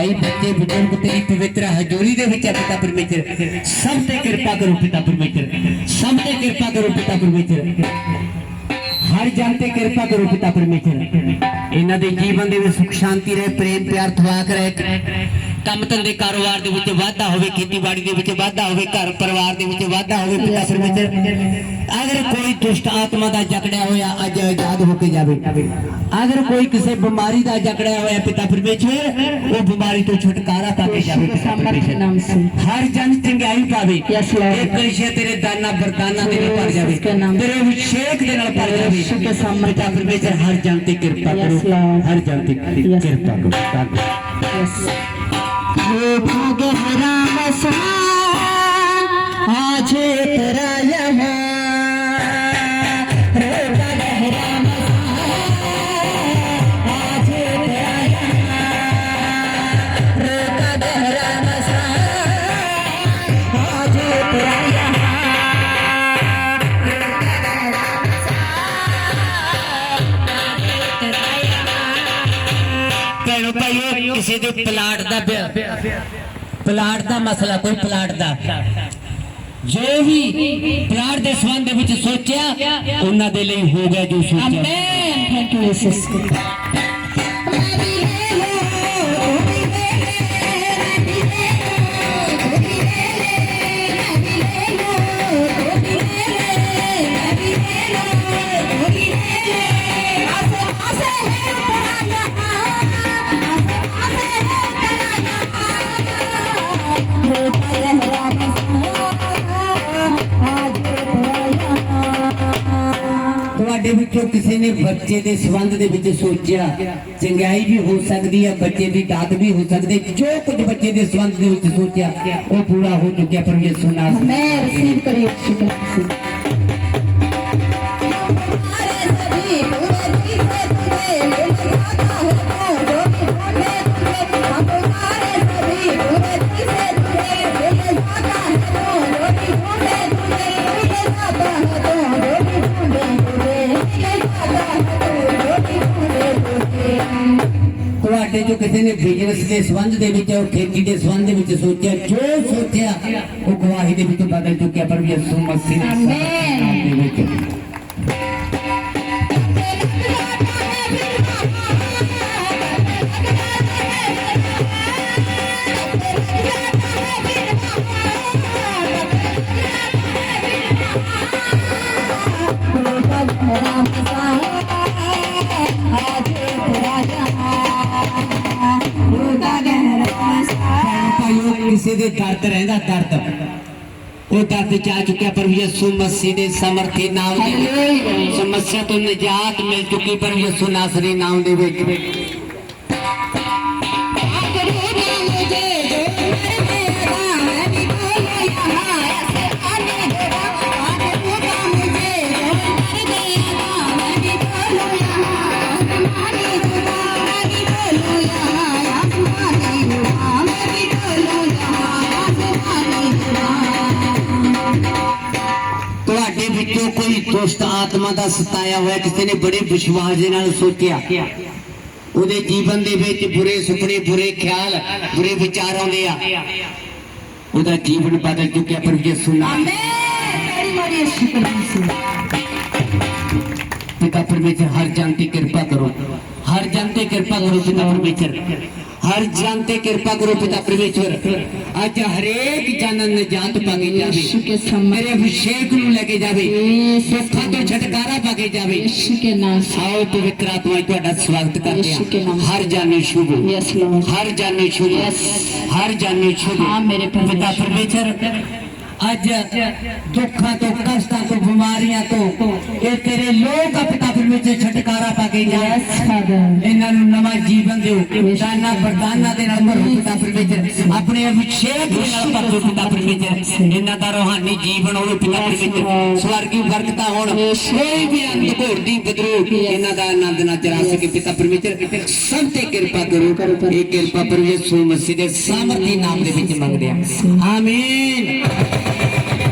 ਭਾਈ ਬੱਚੇ ਬਜ਼ੁਰਗ ਤੇਰੀ ਪਵਿੱਤਰ ਹਜ਼ੂਰੀ ਦੇ ਵਿੱਚ ਹੈ ਪਿਤਾ ਪਰਮੇਸ਼ਰ। ਸਭ ਤੇ ਕਿਰਪਾ ਕਰੋ ਪਿਤਾ ਪਰਮੇਸ਼ਰ। ਸਭ ਤੇ ਕਿਰਪਾ ਕਰੋ ਪਿਤਾ ਪਰਮੇਸ਼ਰ। ਹਰ ਜਨ ਤੇ ਕਿਰਪਾ ਕਰੋ ਪਿਤਾ ਪਰਮੇਸ਼ਰ। ਇਹਨਾਂ ਦੇ ਜੀਵਨ ਦੇ ਵਿੱਚ ਸੁਖ ਸ਼ਾਂਤੀ ਰਹੇ ਪ੍ਰੇਮ ਪਿਆਰ ਥਵਾਕ ਰਹੇ। ਕੰਮ ਧੰਦੇ ਕਾਰੋਬਾਰ ਦੇ ਵਿੱਚ ਵਾਧਾ ਹੋਵੇ ਖੇਤੀਬਾੜੀ ਦੇ ਵਿੱਚ ਵਾਧਾ ਹੋਵੇ ਘਰ ਪਰਿਵਾਰ ਦੇ ਵਿੱਚ ਵਾਧਾ ਹੋਵੇ ਪਿਤਾਸਰ ਵਿੱਚ ਅਗਰ ਕੋਈ ਦੁਸ਼ਟ ਆਤਮਾ ਦਾ ਜਕੜਿਆ ਹੋਇਆ ਅੱਜ ਆਜ਼ਾਦ ਹੋ ਕੇ ਜਾਵੇ ਅਗਰ ਕੋਈ ਕਿਸੇ ਬਿਮਾਰੀ ਦਾ ਜਕੜਿਆ ਹੋਇਆ ਪਿਤਾ ਪਰਮੇਸ਼ਵਰ ਉਹ ਬਿਮਾਰੀ ਤੋਂ ਛੁਟਕਾਰਾ ਪਾ ਕੇ ਜਾਵੇ ਹਰ ਜਨ ਚੰਗਿਆਈ ਪਾਵੇ ਇਹ ਕਲਿਸ਼ੇ ਤੇਰੇ ਦਾਨਾ ਬਰਤਾਨਾ ਤੇ ਨਹੀਂ ਪੜ ਜਾਵੇ ਤੇਰੇ ਵਿਸ਼ੇਕ ਦੇ ਨਾਲ ਪੜ ਜਾਵੇ। ਪਿਤਾ ਪਰਮੇਸ਼ਵਰ ਹਰ ਜਨ ਤੇ ਕਿਰਪਾ ਕਰੋ ਹਰ ਜਨ ਤੇ ਕਿਰਪਾ ਕਰੋ। गहरा मसा आज तेरा यहाँ ਭੈਣੋ ਭਾਈਓ ਕਿਸੇ ਦੇ ਪਲਾਟ ਦਾ ਪਲਾਟ ਦਾ ਮਸਲਾ ਕੋਈ ਪਲਾਟ ਦਾ ਜੋ ਵੀ ਪਲਾਟ ਦੇ ਸੰਬੰਧ ਵਿੱਚ ਸੋਚਿਆ ਉਹਨਾਂ ਦੇ ਲਈ ਹੋ ਗਿਆ ਜੋ ਸੋਚਿਆ Amen. Thank you, Jesus. ਦੇ ਵਿੱਚੋਂ ਕਿਸੇ ਨੇ ਬੱਚੇ ਦੇ ਸੰਬੰਧ ਦੇ ਵਿੱਚ ਸੋਚਿਆ, ਚੰਗਿਆਈ ਵੀ ਹੋ ਸਕਦੀ ਹੈ ਬੱਚੇ ਦੀ ਦਾਤ ਵੀ ਹੋ ਸਕਦੀ ਜੋ ਕੁਝ ਬੱਚੇ ਦੇ ਸੰਬੰਧ ਦੇ ਵਿੱਚ ਸੋਚਿਆ, ਉਹ ਪੂਰਾ ਹੋ ਚੁੱਕਿਆ ਪਰ ਇਹ ਸੁਣਾ ਮੈਂ ਰਿਸੀਵ ਕਰੀ, ਸ਼ੁਕਰ ਤੁਹਾਡੇ ਜੋ ਕਿਸੇ ਨੇ ਬਿਜ਼ਨਸ ਦੇ ਸੰਬੰਧ ਦੇ ਵਿੱਚ ਔਰ ਖੇਤੀ ਦੇ ਸੰਬੰਧ ਦੇ ਵਿੱਚ ਸੋਚਿਆ ਜੋ ਸੋਚਿਆ ਉਹ ਗਵਾਹੀ ਦੇ ਵਿੱਚ ਬਦਲ ਚੁੱਕਿਆ ਪਰ ਵੀ ਅਸੂ ਮਸੀਹ ਦੇ ਨਾਮ ਦੇ ਭਾਈਓ ਕਿਸੇ ਦੇ ਦਰਦ ਰਹਿੰਦਾ ਦਰਦ। ਉਹ ਦਰਦ ਚਾ ਚੁੱਕਿਆ ਪਰ ਯਿਸੂ ਮਸੀਹ ਦੇ ਸਮਰਥੀ ਨਾਮ ਦੇ ਸਮੱਸਿਆ ਤੋਂ ਨਿਜਾਤ ਮਿਲ ਚੁੱਕੀ ਪਰ ਯਿਸੂ ਨਾਸਰੀ ਨਾਮ ਦੇ ਵਿੱਚ। ਤੁਹਾਡੇ ਵਿੱਚੋਂ ਕੋਈ ਦੁਸ਼ਟ ਆਤਮਾ ਦਾ ਸਤਾਇਆ ਹੋਇਆ, ਕਿਸੇ ਨੇ ਬੜੇ ਵਿਸ਼ਵਾਸ ਦੇ ਨਾਲ ਸੋਚਿਆ। ਉਹਦੇ ਜੀਵਨ ਦੇ ਵਿੱਚ ਬੁਰੇ ਸੁਪਨੇ, ਬੁਰੇ ਖਿਆਲ, ਬੁਰੇ ਵਿਚਾਰ ਆਉਂਦੇ ਆ। ਉਹਦਾ ਜੀਵਨ ਬਦਲ ਚੁੱਕਿਆ, ਪਰ ਯਿਸੂ ਨਾਮ ਪਿਤਾ ਪਰਮੇਸ਼ਰ, ਹਰ ਜਨ ਤੇ ਕਿਰਪਾ ਕਰੋ। ਹਰ ਜਨ ਤੇ ਕਿਰਪਾ ਕਰੋ, ਪਿਤਾ ਪਰਮੇਸ਼ਰ। ਹਰ ਜਨ ਤੇ ਕਿਰਪਾ ਕਰੋ ਪਿਤਾ ਪਰਮੇਸ਼ਰ ਅੱਜ ਹਰੇਕ ਜਨ ਨਜਾਤ ਪਾ ਕੇ यीशु ਜਾਵੇ के सम्मान ਮੇਰੇ ਅਭਿਸ਼ੇਕ ਨੂੰ ਲੈ ਕੇ ਜਾਵੇ ਸੁੱਖਾਂ ਤੋਂ ਛਟਕਾਰਾ ਪਾ ਕੇ ਜਾਵੇ यीशु के नाम से ਆਓ ਪਵਿੱਤਰ ਆਤਮਾ ਜੀ ਤੁਹਾਡਾ ਸਵਾਗਤ ਕਰਦੇ ਯਿਸੂ ਕੇ ਨਾਮ ਹਾਂ ਹਰ ਜਾਨੀ ਸ਼ੁਭ यस लॉर्ड ਹਰ ਜਾਨੀ ਸ਼ੁਭ Yes. ਹਰ ਜਾਨੀ ਸ਼ੁਭ ਹਾਂ, ਮੇਰੇ ਪਰਮੇਸ਼ਰ। ਪਿਤਾ ਪਰਮੇਸ਼ਰ ਅੱਜ ਦੁੱਖਾਂ ਤੋਂ ਕਸ਼ਟਾਂ ਤੋਂ ਬਿਮਾਰੀਆਂ ਤੋਂ ਇਹ ਤੇਰੇ ਲੋਕ ਆ ਪਿਤਾ ਵਿੱਚ ਛਟਕਾਰਾ ਪਾ ਕੇ ਜਾਓ ਇਹਨਾਂ ਨੂੰ ਨਵਾਂ ਜੀਵਨ ਦਿਓ। ਦਾਨਾ ਵਰਦਾਨਾ ਦੇ ਨਾਲ ਭਰੋ ਪਿਤਾ ਪਰਮੇਸ਼ਰ ਆਪਣੇ ਅਭਿਸ਼ੇਕ ਦੇ ਨਾਲ ਭਰੋ ਪਿਤਾ ਪਰਮੇਸ਼ਰ ਇਹਨਾਂ ਦਾ ਰੋਹਾਨੀ ਜੀਵਨ ਉਹ ਪਿਤਾ ਪਰਮੇਸ਼ਰ ਸਵਰਗੀ ਬਰਕਤਾਂ ਹੋਣ ਕੋਈ ਵੀ ਅੰਤ ਘੋੜਦੀ ਬਦਰੂ ਇਹਨਾਂ ਦਾ ਆਨੰਦ ਨਾ ਚਰਾ ਸਕੇ। ਪਿਤਾ ਪਰਮੇਸ਼ਰ ਸਭ ਤੇ ਕਿਰਪਾ ਕਰੋ। ਇਹ ਕਿਰਪਾ ਪਰਮੇਸ਼ਰ ਸੋ ਮਸੀਹ ਦੇ ਸਾਮਰਥੀ ਨਾਮ ਦੇ ਵਿੱਚ ਮੰਗਦੇ ਆ ਆਮੀਨ